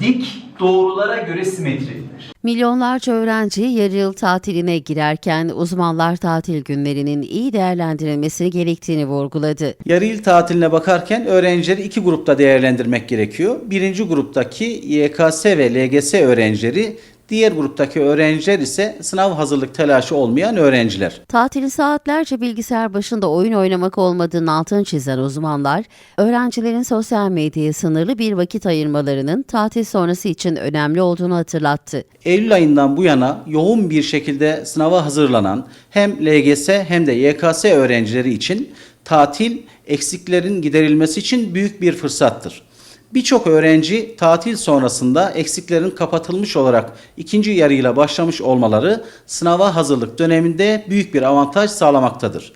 dik doğrulara göre simetriktir. Milyonlarca öğrenci yarı yıl tatiline girerken uzmanlar tatil günlerinin iyi değerlendirilmesini gerektiğini vurguladı. Yarı yıl tatiline bakarken öğrencileri iki grupta değerlendirmek gerekiyor. Birinci gruptaki YKS ve LGS öğrencileri, diğer gruptaki öğrenciler ise sınav hazırlık telaşı olmayan öğrenciler. Tatilin saatlerce bilgisayar başında oyun oynamak olmadığının altını çizen uzmanlar, öğrencilerin sosyal medyaya sınırlı bir vakit ayırmalarının tatil sonrası için önemli olduğunu hatırlattı. Eylül ayından bu yana yoğun bir şekilde sınava hazırlanan hem LGS hem de YKS öğrencileri için tatil eksiklerin giderilmesi için büyük bir fırsattır. Birçok öğrenci tatil sonrasında eksiklerin kapatılmış olarak ikinci yarıyla başlamış olmaları sınava hazırlık döneminde büyük bir avantaj sağlamaktadır.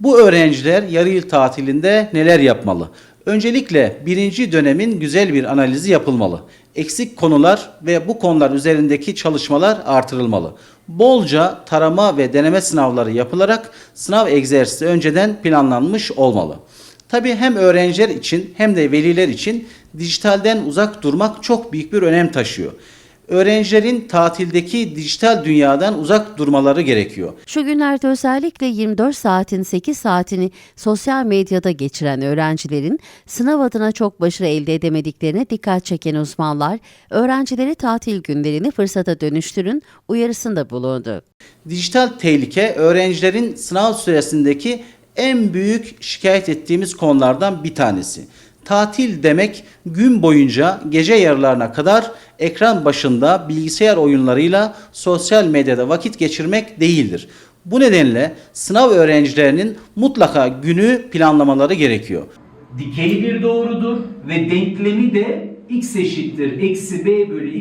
Bu öğrenciler yarı yıl tatilinde neler yapmalı? Öncelikle birinci dönemin güzel bir analizi yapılmalı. Eksik konular ve bu konular üzerindeki çalışmalar artırılmalı. Bolca tarama ve deneme sınavları yapılarak sınav egzersizi önceden planlanmış olmalı. Tabii hem öğrenciler için hem de veliler için dijitalden uzak durmak çok büyük bir önem taşıyor. Öğrencilerin tatildeki dijital dünyadan uzak durmaları gerekiyor. Şu günlerde özellikle 24 saatin 8 saatini sosyal medyada geçiren öğrencilerin sınav adına çok başarı elde edemediklerine dikkat çeken uzmanlar, öğrencileri tatil günlerini fırsata dönüştürün uyarısında bulundu. Dijital tehlike öğrencilerin sınav süresindeki en büyük şikayet ettiğimiz konulardan bir tanesi. Tatil demek gün boyunca gece yarılarına kadar ekran başında bilgisayar oyunlarıyla sosyal medyada vakit geçirmek değildir. Bu nedenle sınav öğrencilerinin mutlaka günü planlamaları gerekiyor. Dikey bir doğrudur ve denklemi de x eşittir eksi b bölü